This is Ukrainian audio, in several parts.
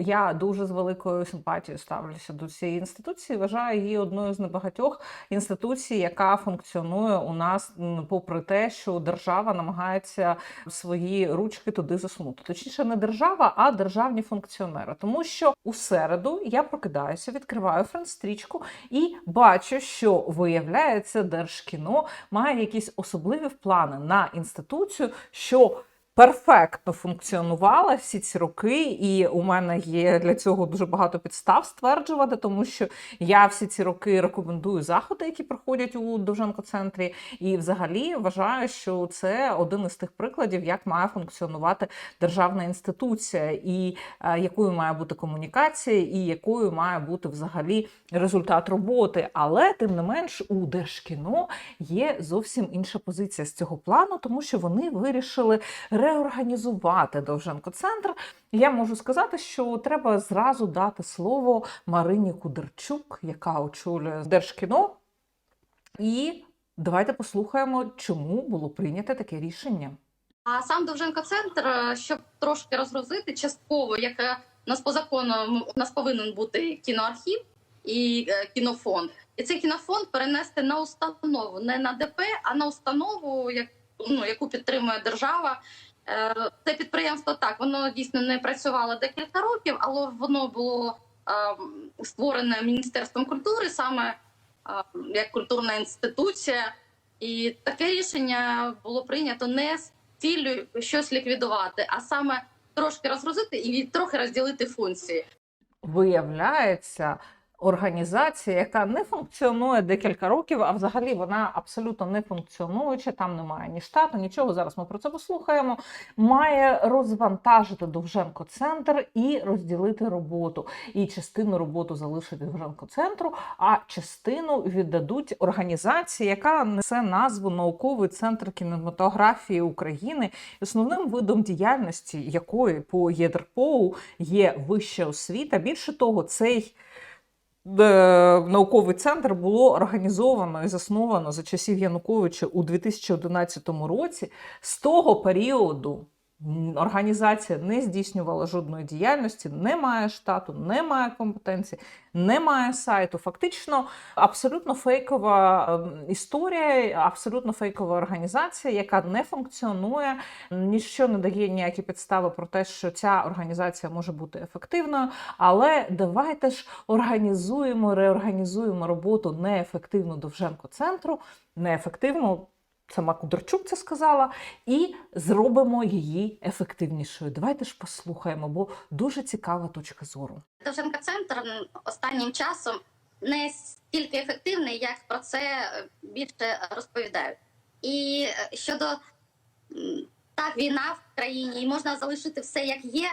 Я дуже з великою симпатією ставлюся до цієї інституції. Вважаю її одною з небагатьох інституцій, яка функціонує у нас, попри те, що держава намагається свої ручки туди засунути. Точніше, не держава, а державні функціонери. Тому що у середу я прокидаюся, відкриваю френстрічку і бачу, що виявляється, держкіно має якісь особливі плани на інституцію, що перфектно функціонувала всі ці роки, і у мене є для цього дуже багато підстав стверджувати, тому що я всі ці роки рекомендую заходи, які проходять у Довженко центрі, і взагалі вважаю, що це один із тих прикладів, як має функціонувати державна інституція, і е, якою має бути комунікація, і якою має бути взагалі результат роботи. Але тим не менш у Держкіно є зовсім інша позиція з цього плану, тому що вони вирішили реорганізувати Довженко центр. Я можу сказати, що треба зразу дати слово Марині Кудерчук, яка очолює Держкіно. І давайте послухаємо, чому було прийнято таке рішення. А сам Довженко центр, е, щоб трошки розгрузити частково, як е, нас по закону у нас повинен бути кіноархів і е, кінофонд. І цей кінофонд перенести на установу, не на ДП, а на установу, як, ну, яку підтримує держава. Е, Це підприємство так, воно дійсно не працювало декілька років, але воно було е, створене Міністерством культури саме е, як культурна інституція. І таке рішення було прийнято не з ціллю щось ліквідувати, а саме трошки розгрузити і трохи розділити функції. Виявляється, організація, яка не функціонує декілька років, а взагалі вона абсолютно не функціонуюча, там немає ні штату, нічого. Зараз ми про це послухаємо. Має розвантажити Довженко центр і розділити роботу. І частину роботи залишить Довженко центру, а частину віддадуть організації, яка несе назву Науковий центр кінематографії України, основним видом діяльності якої по ЄДРПОУ є вища освіта. Більше того, цей науковий центр було організовано і засновано за часів Януковича у 2011 році. З того періоду організація не здійснювала жодної діяльності, не має штату, не має компетенції, не має сайту. Фактично, абсолютно фейкова ем, історія, абсолютно фейкова організація, яка не функціонує, ніщо не дає ніякі підстави про те, що ця організація може бути ефективною. Але давайте ж організуємо, реорганізуємо роботу неефективну Довженко центру, неефективну. Сама Кудрачук це сказала, і зробимо її ефективнішою. Давайте ж послухаємо, бо дуже цікава точка зору. Довженко центр останнім часом не стільки ефективний, як про це е, більше розповідають. І е, щодо так, війна в країні, і можна залишити все як є,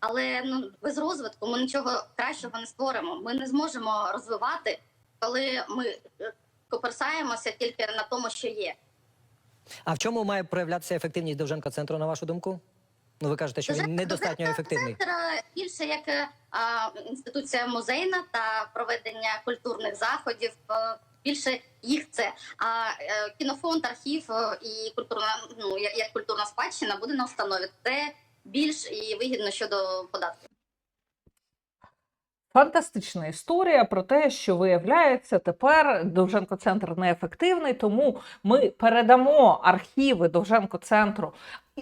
але ну без розвитку ми нічого кращого не створимо. Ми не зможемо розвивати, коли ми е, коперсаємося тільки на тому, що є. А в чому має проявлятися ефективність Довженка центру, на вашу думку? Ну, ви кажете, що він недостатньо ефективний. Центр е, більше як е, а, інституція музейна та проведення культурних заходів. е, Більше їх це. А кінофонд, архів і культурна, ну як, як культурна спадщина буде на установі. Це більш і вигідно щодо податків. Фантастична історія про те, що виявляється, тепер Довженко центр неефективний, тому ми передамо архіви Довженко центру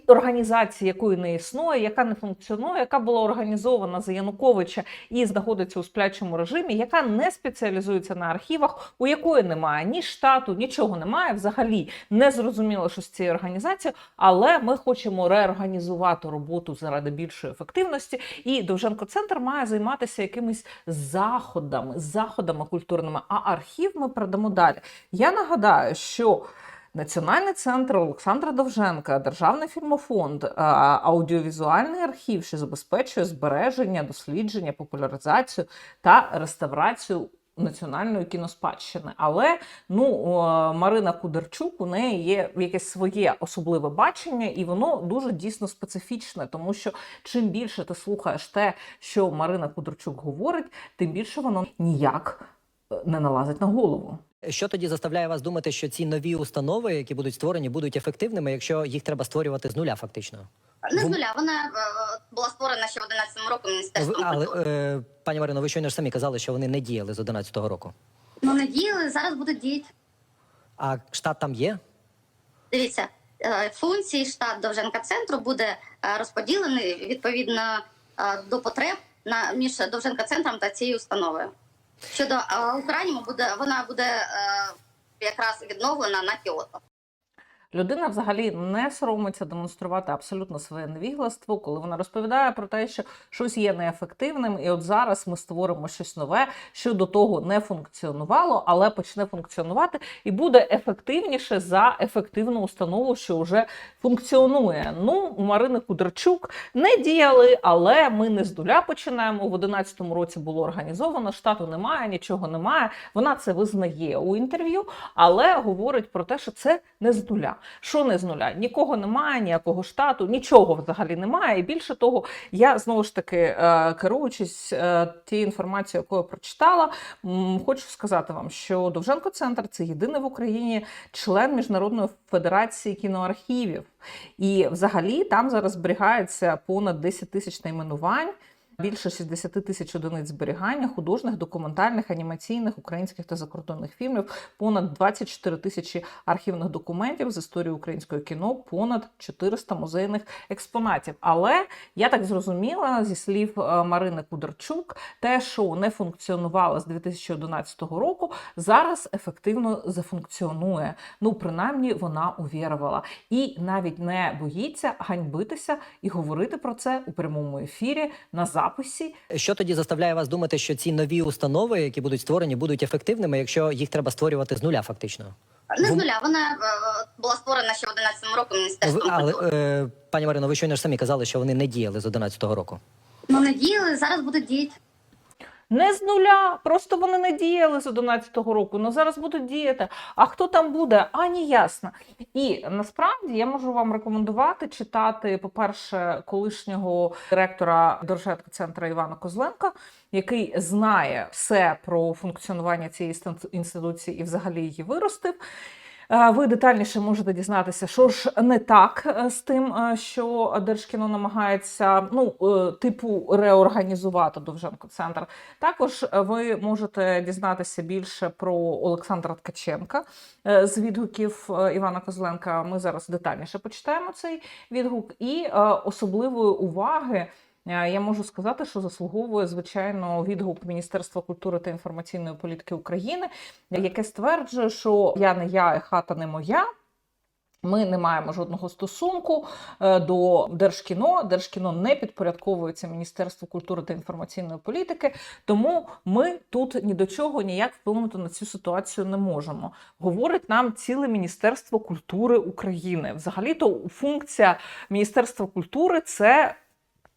організації, якої не існує, яка не функціонує, яка була організована за Януковича і знаходиться у сплячому режимі, яка не спеціалізується на архівах, у якої немає ні штату, нічого немає. Взагалі не зрозуміло, що з цією організацією, але ми хочемо реорганізувати роботу заради більшої ефективності. І Довженко центр має займатися якимись заходами, заходами культурними. А архів ми передамо далі. Я нагадаю, що Національний центр Олександра Довженка, Державний фільмофонд, аудіовізуальний архів, що забезпечує збереження, дослідження, популяризацію та реставрацію національної кіноспадщини. Але ну Марина Кудерчук у неї є якесь своє особливе бачення, і воно дуже дійсно специфічне, тому що чим більше ти слухаєш те, що Марина Кудерчук говорить, тим більше воно ніяк е, не налазить на голову. Що тоді заставляє вас думати, що ці нові установи, які будуть створені, будуть ефективними, якщо їх треба створювати з нуля, фактично? Не з нуля. Вона е, була створена ще в 11 року міністерством але, культури. е, пані Марино, ви щойно ж самі казали, що вони не діяли з 11-го року. Ну не діяли, зараз будуть діяти. А штат там є? Дивіться, е, функції штат Довженка центру буде е, розподілений відповідно е, до потреб на між Довженка центром та цією установою. Щодо е, Україні, буде вона буде е, якраз відновлена на Кіото. Людина взагалі не соромиться демонструвати абсолютно своє невігластво, коли вона розповідає про те, що щось є неефективним, і от зараз ми створимо щось нове, що до того не функціонувало, але почне функціонувати і буде ефективніше за ефективну установу, що вже функціонує. Ну, у Марини Кудрачук не діяли, але ми не з нуля починаємо. В 2011 році було організовано, штату немає, нічого немає. Вона це визнає у інтерв'ю, але говорить про те, що це не з нуля. Що не з нуля? Нікого немає, ніякого штату, нічого взагалі немає. І більше того, я знову ж таки, е, керуючись е, тією інформацією, яку я прочитала, хочу сказати вам, що Довженко Центр це єдиний в Україні член Міжнародної федерації кіноархівів. І взагалі там зараз зберігається понад 10 тисяч найменувань. Більше 60 тисяч одиниць зберігання художніх, документальних, анімаційних, українських та закордонних фільмів, понад 24 тисячі архівних документів з історії українського кіно, понад 400 музейних експонатів. Але я так зрозуміла зі слів е, Марини Кударчук, те, що не функціонувало з 2011 року, зараз ефективно зафункціонує. Ну, принаймні, вона увірувала і навіть не боїться ганьбитися і говорити про це у прямому ефірі на записі. Що тоді заставляє вас думати, що ці нові установи, які будуть створені, будуть ефективними, якщо їх треба створювати з нуля, фактично? Не з нуля. Вона е, була створена ще в 11 року міністерством але, е, пані Марино, ви щойно ж самі казали, що вони не діяли з 11-го року. Ну не діяли, зараз будуть діяти. Не з нуля, просто вони не діяли з 11-го року. Ну зараз будуть діяти. А хто там буде? А не ясно. І насправді я можу вам рекомендувати читати, по-перше, колишнього директора Доржетка центру Івана Козленка, який знає все про функціонування цієї інститу- інституції і взагалі її виростив. Е, Ви детальніше можете дізнатися, що ж не так е, з тим, е, що Держкіно намагається ну, типу реорганізувати Довженко центр. Також ви можете дізнатися більше про Олександра Ткаченка з відгуків Івана Козленка. Ми зараз детальніше почитаємо цей відгук. І особливої уваги я можу сказати, що заслуговує звичайно відгук Міністерства культури та інформаційної політики України, яке стверджує, що я не я, і хата не моя. Ми не маємо жодного стосунку е, до Держкіно. Держкіно не підпорядковується Міністерству культури та інформаційної політики, тому ми тут ні до чого ніяк вплинути на цю ситуацію не можемо. Говорить нам ціле Міністерство культури України. Взагалі-то функція Міністерства культури це.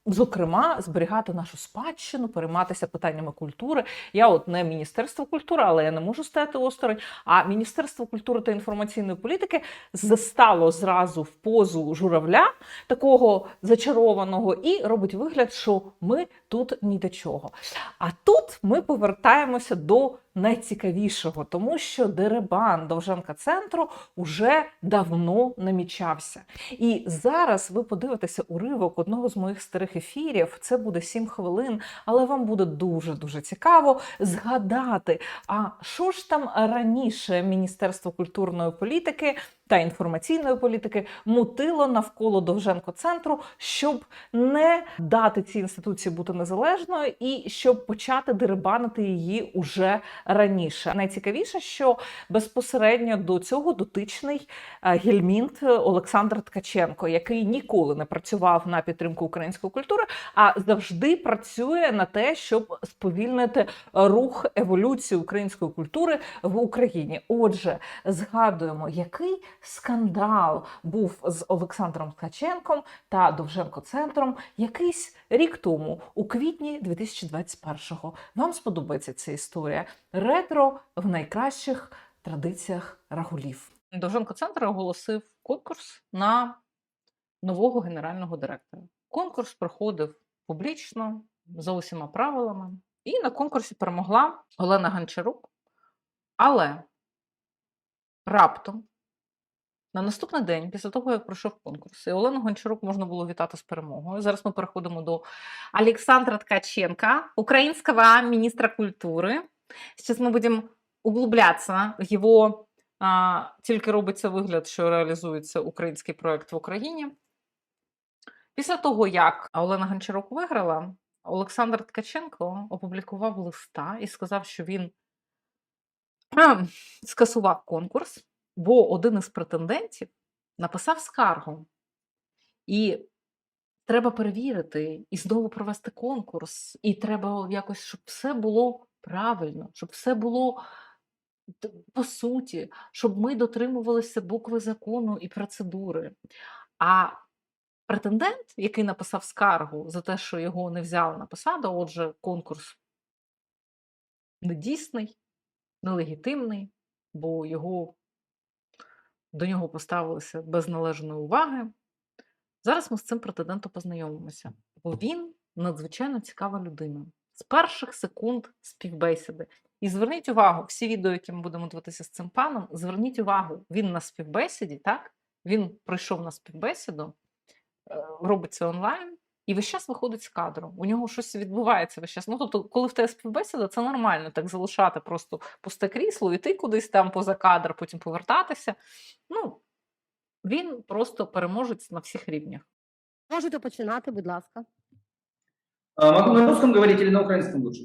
Зокрема, зберігати нашу спадщину, перейматися питаннями культури. Я от не Міністерство культури, але я не можу стати осторонь. А Міністерство культури та інформаційної політики застало зразу в позу журавля такого зачарованого і робить вигляд, що ми тут ні до чого. А тут ми повертаємося до найцікавішого, тому що деребан Довженка центру уже давно намічався. І зараз ви подивитеся уривок одного з моїх старих ефірів. Це буде 7 хвилин, але вам буде дуже дуже цікаво згадати, а що ж там раніше Міністерство культурної політики та інформаційної політики мутило навколо Довженко центру, щоб не дати цій інституції бути незалежною і щоб почати дерибанити її уже раніше. Найцікавіше, що безпосередньо до цього дотичний е, гельмінт Олександр Ткаченко, який ніколи не працював на підтримку української культури, а завжди працює на те, щоб сповільнити рух еволюції української культури в Україні. Отже, згадуємо, який скандал був з Олександром Ткаченком та Довженко центром якийсь рік тому, у квітні 2021-го. Вам сподобається ця історія ретро в найкращих традиціях Рагулів. Довженко центр оголосив конкурс на нового генерального директора. Конкурс проходив публічно за усіма правилами, і на конкурсі перемогла Олена Гончарук. Але раптом На наступний день, після того, як пройшов конкурс, і Олену Гончарук можна було вітати з перемогою. Зараз ми переходимо до Александра Ткаченка, украинского министра культури. Сейчас ми будемо углублятися в його а, тільки робиться вигляд, що реалізується український проект в Україні. Після того, як Олена Гончарук виграла, Олександр Ткаченко опублікував листа і сказав, що він скасував конкурс, бо один із претендентів написав скаргу. І треба перевірити і знову провести конкурс, і треба якось, щоб все було правильно, щоб все було по суті, щоб ми дотримувалися букви закону і процедури. А претендент, який написав скаргу за те, що його не взяли на посаду, отже, конкурс недійсний, нелегітимний, бо його, до нього поставилися без належної уваги. Зараз ми з цим претендентом познайомимося, бо він надзвичайно цікава людина. З перших секунд співбесіди. І зверніть увагу, всі відео, які ми будемо дивитися з цим паном, зверніть увагу, він на співбесіді, так? Він прийшов на співбесіду, робиться онлайн, і весь час виходить з кадру. У нього щось відбувається весь час. Ну, тобто, коли в тебе співбесіда, це нормально так залишати просто пусте крісло, іти кудись там поза кадр, потім повертатися. Ну, він просто переможець на всіх рівнях. Можете починати, будь ласка. А, Могу на русском говорить или на украинском лучше?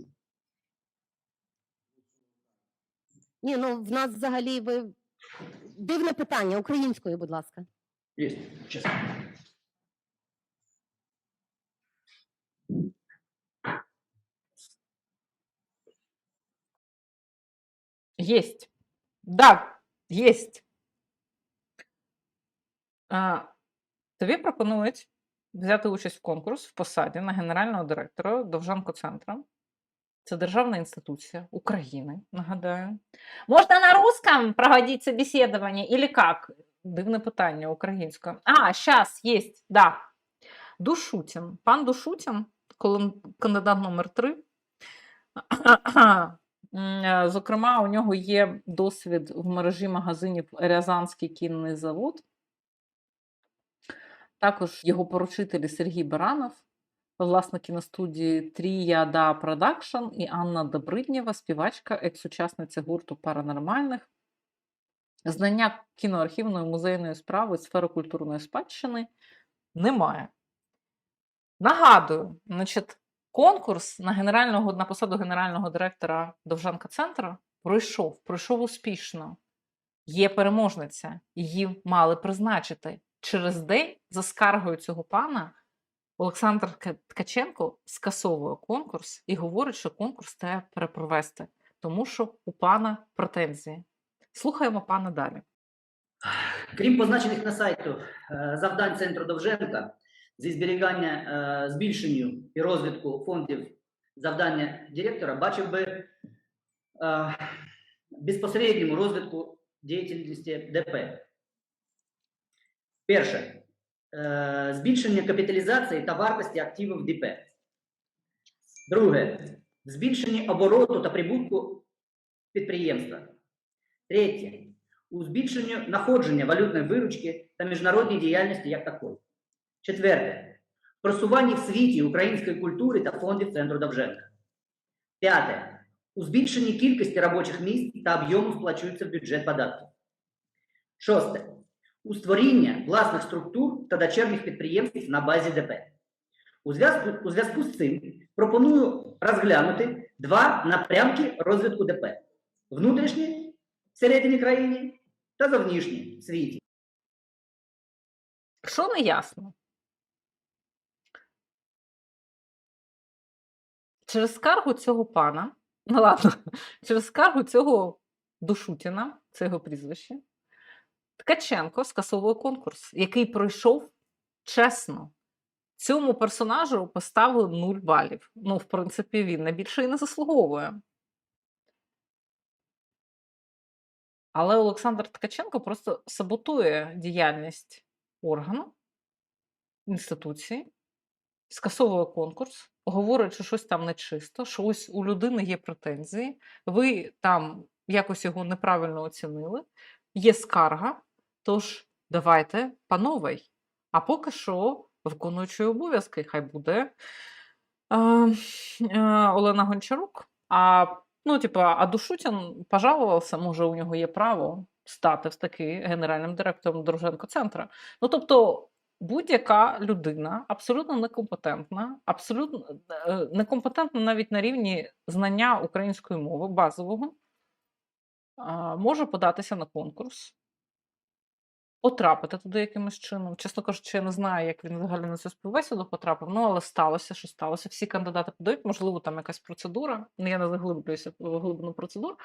Ні, ну в нас взагалі ви дивне питання українською, будь ласка. Есть, честно. Єсть. Да, єсть. Тобі пропонують взяти участь в конкурс в посаді на генерального директора Довжанко центра. Це державна інституція України, нагадаю. Можна на русском проводити собеседование или как? Дивне питання українською. А, зараз, є, да. Душутін. Пан Душутін, кандидат номер 3 М, е, Зокрема, у нього є досвід в мережі магазинів Рязанський кінний завод. Також його поручителі Сергій Баранов, власник кіностудії Тріяда Продакшн і Анна Добриднєва, співачка, екс-учасниця гурту Паранормальних. Знання кіноархівної музейної справи сфери культурної спадщини немає. Нагадую, значить, конкурс на генерального на посаду генерального директора Довжанка центра пройшов, пройшов успішно. Є переможниця, її мали призначити. Через день за скаргою цього пана Олександр Ткаченко скасовує конкурс і говорить, що конкурс треба перепровести, тому що у пана претензії. Слухаємо пана далі. Крім позначених на сайту е, завдань центру Довженка зі зберігання, е, збільшенню і розвитку фондів завдання директора, бачив би е, безпосередньому розвитку діяльності ДП. Перше. е, Збільшення капіталізації та вартості активів ДП. Друге. Збільшення обороту та прибутку підприємства. Третє у збільшенню находження валютної виручки та міжнародній діяльності як такої. Четверте. Просування в світі української культури та фондів Центру Довженка. П'яте. У збільшенні кількості робочих місць та об'єму сплачуються в бюджет податків. Шосте. У створіння власних структур та дочерніх підприємств на базі ДП. У зв'язку, у зв'язку з цим пропоную розглянути два напрямки розвитку ДП: внутрішній всередині країни та зовнішній в світі. Що не ясно? Через скаргу цього пана, ну ладно, через скаргу цього Душутіна, це його прізвище, Ткаченко скасовує конкурс, який пройшов чесно. Цьому персонажу поставили 0 балів. Ну, в принципі, він на більше і не заслуговує. Але Олександр Ткаченко просто саботує діяльність органу, інституції, скасовує конкурс, говорить, що щось там нечисто, що ось у людини є претензії, ви там якось його неправильно оцінили, є скарга. Тож давайте по. А поки що виконуючий обов'язки, хай буде е, е, Олена Гончарук. А ну, типа, а Душутін пожалувався, може, у нього є право стати таки генеральним директором Друженко центра. Ну, тобто, будь-яка людина абсолютно некомпетентна, абсолютно е, некомпетентна навіть на рівні знання української мови базового, може податися на конкурс, потрапити туди якимось чином. Чесно кажучи, я не знаю, як він взагалі на цю співбесіду потрапив. Ну, але сталося, що сталося. Всі кандидати подають, можливо, там якась процедура. Ну, я не заглиблююся в глибину процедур.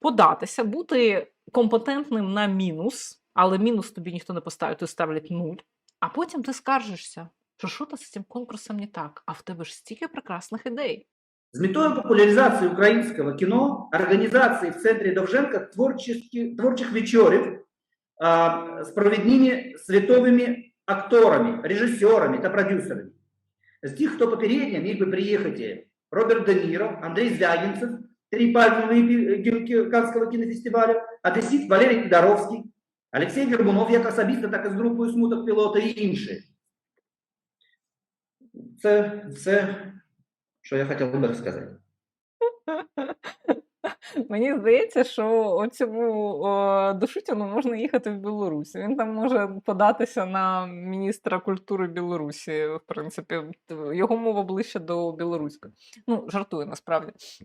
Податися, бути компетентним на мінус, але мінус тобі ніхто не поставить, тобі ставлять нуль. А потім ти скаржишся, що що то з цим конкурсом не так, а в тебе ж стільки прекрасних ідей. С метой популяризации украинского кино, организации в центре Довженко творческих, творчих вечерів а, с провідними світовими акторами, режиссерами та продюсерами. З тих, хто попередньо міг би приїхати Роберт Де Ніро, Андрей Звягинцев, три пальмові Канського кінофестивалю, одесит Валерій Підаровський, Олексій Горбунов, як особисто, так і з групою «Смуток пілота» і інші. Це все, що я хотів би сказати. Мені здається, що цьому Душутіну можна їхати в Білорусь. Він там може податися на міністра культури Білорусі. В принципі, його мова ближче до білоруської. Ну, жартую насправді. Е,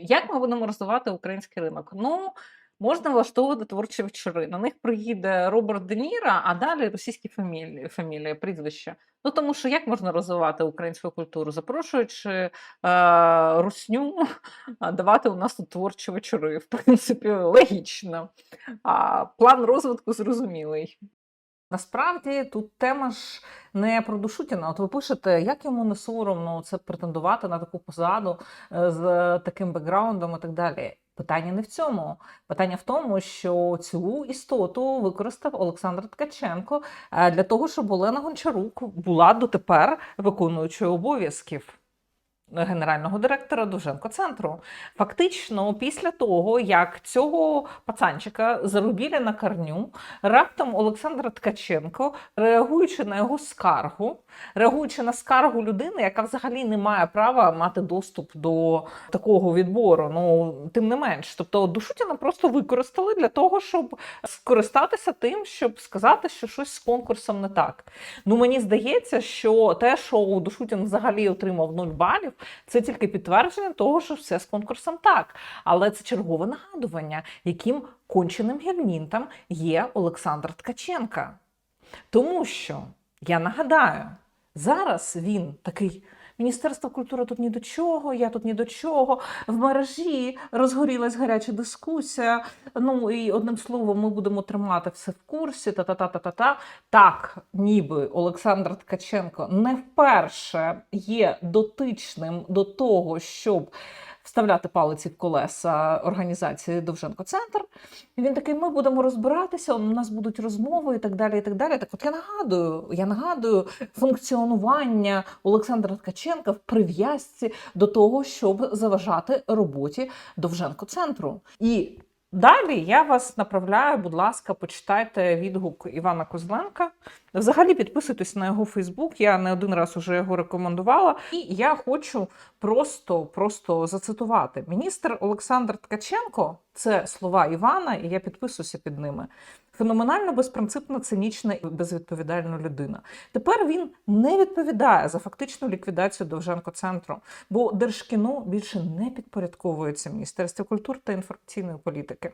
Як ми будемо розвивати український ринок? Ну, можна влаштовувати творчі вечори. На них приїде Роберт Де Ніро, а далі російські фамілії, фамілії прізвища. Ну тому що як можна розвивати українську культуру, запрошуючи е, русню давати у нас тут творчі вечори. В принципі, логічно. А план розвитку зрозумілий. Насправді тут тема ж не про Душутіна. От ви пишете, як йому не соромно це претендувати на таку посаду е, з таким бекграундом і так далі. Питання не в цьому. Питання в тому, що цю істоту використав Олександр Ткаченко е, для того, щоб Олена Гончарук була дотепер виконуючою обов'язків генерального директора Довженко центру. Фактично, після того, як цього пацанчика зарубіли на корню, раптом Олександр Ткаченко, реагуючи на його скаргу, реагуючи на скаргу людини, яка взагалі не має права мати доступ до такого відбору. Ну тим не менш, тобто Душутіна просто використали для того, щоб скористатися тим, щоб сказати, що щось з конкурсом не так. Ну мені здається, що те, що Душутін взагалі отримав 0 балів, це тільки підтвердження того, що все з конкурсом так. Але це чергове нагадування, яким конченим гельмінтом є Олександр Ткаченка. Тому що я нагадаю, зараз він такий. Міністерство культури тут ні до чого, я тут ні до чого. В мережі розгорілась гаряча дискусія. Ну і одним словом, ми будемо тримати все в курсі. Та-та-та-та-та. Так, ніби Олександр Ткаченко не вперше є дотичним до того, щоб вставляти палиці в колеса організації Довженко Центр. І він такий: ми будемо розбиратися, у нас будуть розмови і так далі. І так далі. Так, от я нагадую, я нагадую функціонування Олександра Ткаченка в прив'язці до того, щоб заважати роботі Довженко центру. І Далі я вас направляю, будь ласка, почитайте відгук Івана Козленка. Взагалі підписуйтесь на його Фейсбук. Я не один раз уже його рекомендувала. І я хочу просто, просто зацитувати. Міністр Олександр Ткаченко це слова Івана, і я підписуюся під ними. Феноменально безпринципна, цинічна і безвідповідальна людина. Тепер він не відповідає за фактичну ліквідацію Довженко центру, бо Держкіно більше не підпорядковується Міністерству культури та інформаційної політики.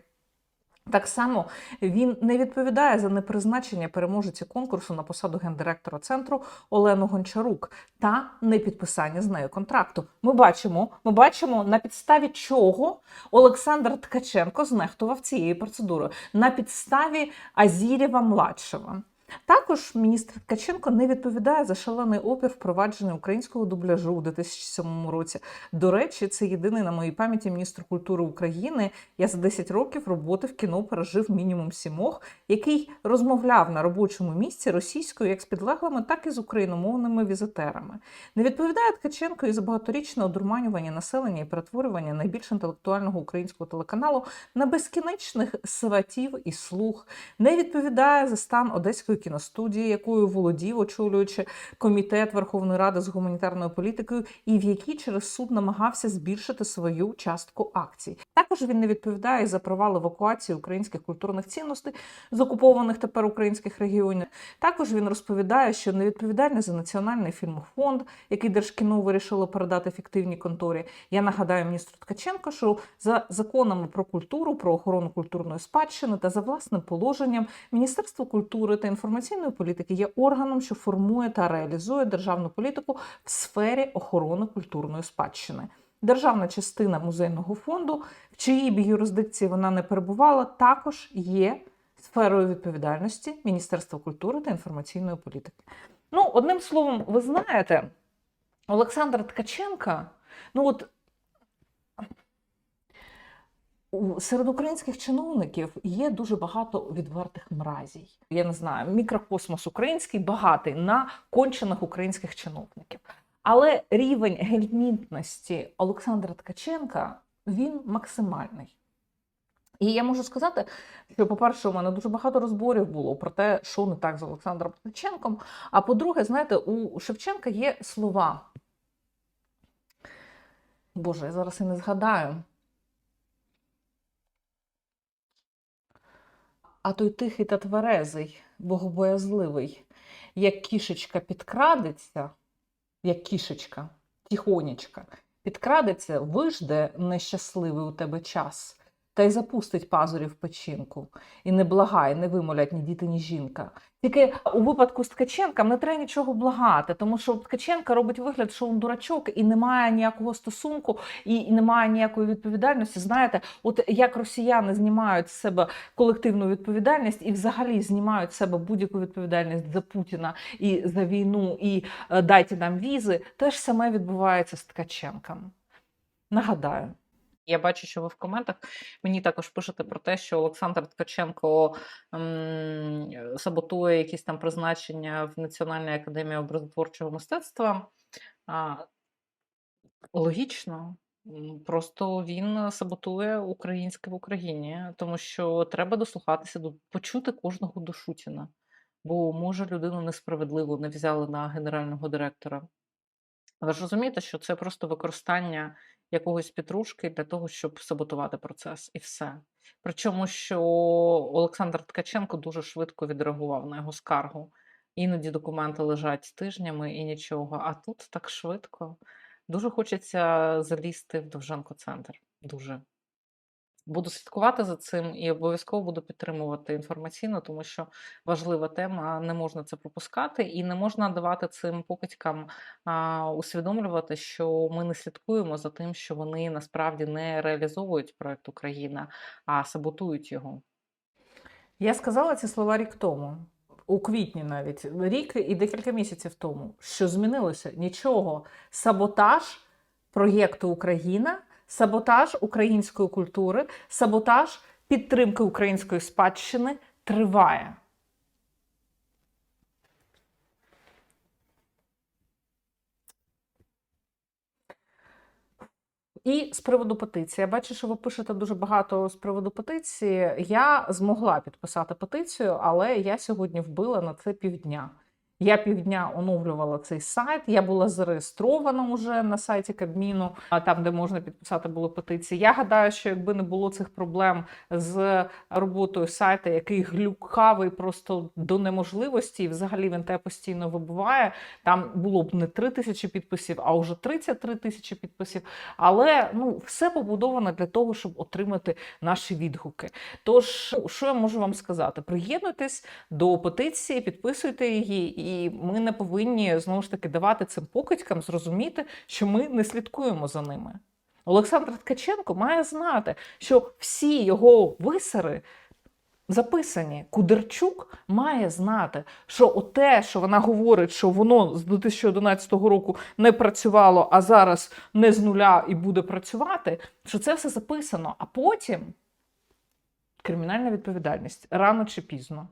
Так само він не відповідає за непризначення переможеці конкурсу на посаду гендиректора центру Олену Гончарук та непідписання з нею контракту. Ми бачимо, ми бачимо на підставі чого Олександр Ткаченко знехтував цією процедурою на підставі Азірєва младшого. Також міністр Ткаченко не відповідає за шалений опір впровадження українського дубляжу у 2007 році. До речі, це єдиний на моїй пам'яті міністр культури України. Я за 10 років роботи в кіно пережив мінімум сімох, який розмовляв на робочому місці російською як з підлеглими, так і з україномовними візитерами. Не відповідає Ткаченко і за багаторічне одурманювання населення і перетворювання найбільш інтелектуального українського телеканалу на безкінечних сватів і слуг. Не відповідає за стан одеської кіностудії, якою володів, очолюючи комітет Верховної Ради з гуманітарною політикою, і в якій через суд намагався збільшити свою частку акцій. Також він не відповідає за провал евакуації українських культурних цінностей з окупованих тепер українських регіонів. Також він розповідає, що не відповідальний за національний фільмофонд, який Держкіно вирішило передати фіктивній конторі. Я нагадаю міністру Ткаченко, що за законами про культуру, про охорону культурної спадщини та за власним положенням Міністерство культури та інформаційної політики є органом, що формує та реалізує державну політику в сфері охорони культурної спадщини. Державна частина музейного фонду, в чиїй б юрисдикції вона не перебувала, також є сферою відповідальності Міністерства культури та інформаційної політики. Ну, одним словом, ви знаєте, Олександр Ткаченка, ну от серед українських чиновників є дуже багато відвертих мразій. Я не знаю, мікрокосмос український багатий на кончених українських чиновників. Але рівень гельмінтності Олександра Ткаченка він максимальний. І я можу сказати, що, по-перше, у мене дуже багато розборів було про те, що не так з Олександром Ткаченком. А по-друге, знаєте, у Шевченка є слова. Боже, я зараз і не згадаю. А той тихий та тверезий, богобоязливий, як кішечка підкрадеться, як кішечка, тихонечка, підкрадеться, вижде нещасливий у тебе час, та й запустить пазурі в печінку, і не благає, не вимолять ні діти, ні жінка. Тільки у випадку з Ткаченком не треба нічого благати, тому що Ткаченка робить вигляд, що він дурачок і не має ніякого стосунку, і, і немає ніякої відповідальності. Знаєте, от як росіяни знімають з себе колективну відповідальність і взагалі знімають з себе будь-яку відповідальність за Путіна і за війну, і е, дайте нам візи, те ж саме відбувається з Ткаченком. Нагадаю. Я бачу, що ви в коментах мені також пишете про те, що Олександр Ткаченко ем, саботує якісь там призначення в Національній академії образотворчого мистецтва. А, логічно. Просто він саботує українське в Україні, тому що треба дослухатися до почути кожного до Шутіна. Бо може людину несправедливо не взяли на генерального директора. Ви ж розумієте, що це просто використання якогось підружки для того, щоб саботувати процес, і все. Причому, що Олександр Ткаченко дуже швидко відреагував на його скаргу. Іноді документи лежать тижнями і нічого, а тут так швидко. Дуже хочеться залізти в Довженко-центр. Дуже. Буду слідкувати за цим і обов'язково буду підтримувати інформаційно, тому що важлива тема, не можна це пропускати, і не можна давати цим покидькам усвідомлювати, що ми не слідкуємо за тим, що вони насправді не реалізовують проект Україна, а саботують його. Я сказала ці слова рік тому, у квітні навіть, рік і декілька місяців тому. Що змінилося? Нічого. Саботаж проєкту Україна, саботаж української культури, саботаж підтримки української спадщини триває. І з приводу петиції. Я бачу, що ви пишете дуже багато з приводу петиції. Я змогла підписати петицію, але я сьогодні вбила на це півдня. Я півдня оновлювала цей сайт. Я була зареєстрована вже на сайті Кабміну, а там, де можна підписати було петиції. Я гадаю, що якби не було цих проблем з роботою сайту, який глюкавий просто до неможливості, і взагалі він те постійно вибуває. Там було б не 3 тисячі підписів, а вже 33 тисячі підписів. Але ну все побудовано для того, щоб отримати наші відгуки. Тож, що я можу вам сказати? Приєднуйтесь до петиції, підписуйте її, і ми не повинні знову ж таки давати цим покидькам зрозуміти, що ми не слідкуємо за ними. Олександр Ткаченко має знати, що всі його висери записані. Кудерчук має знати, що те, що вона говорить, що воно з 2011 року не працювало, а зараз не з нуля і буде працювати, що це все записано. А потім кримінальна відповідальність рано чи пізно.